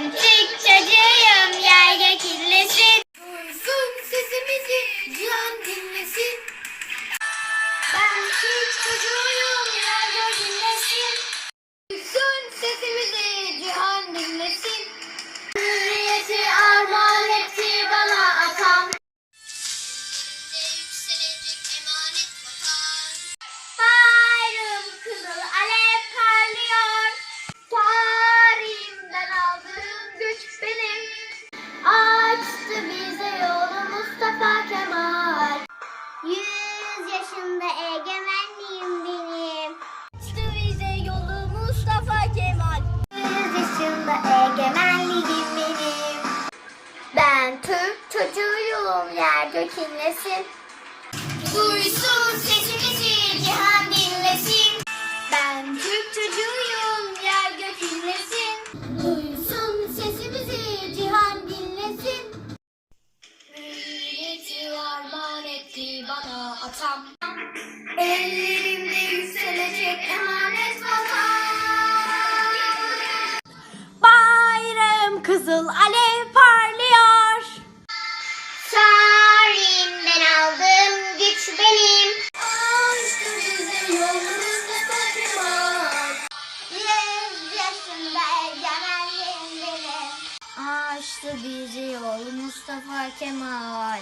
Ben Türk çocuğuyum yer gök inlesin. Duysun sesimizi cihan dinlesin. Ben Türk çocuğuyum Yaşında egemenliğim benim. Açtı bize yolu Mustafa Kemal. Yüz yaşında egemenliğim benim. Ben Türk çocuğuyum yer gök inlesin. Duysun sesimizi cihan dinlesin. Ben Türk çocuğuyum yer gök inlesin. Duysun sesimizi cihan dinlesin. Hürriyeti armağan etti bana atam. Ellerimde yükselecek emanet vatan. Bayram kızıl alev parlıyor. Tarihimden aldığım güç benim. Açtı bize yolumuz Mustafa Kemal. Yüz yaşında egemenliğim benim. Açtı bizi yol Mustafa Kemal.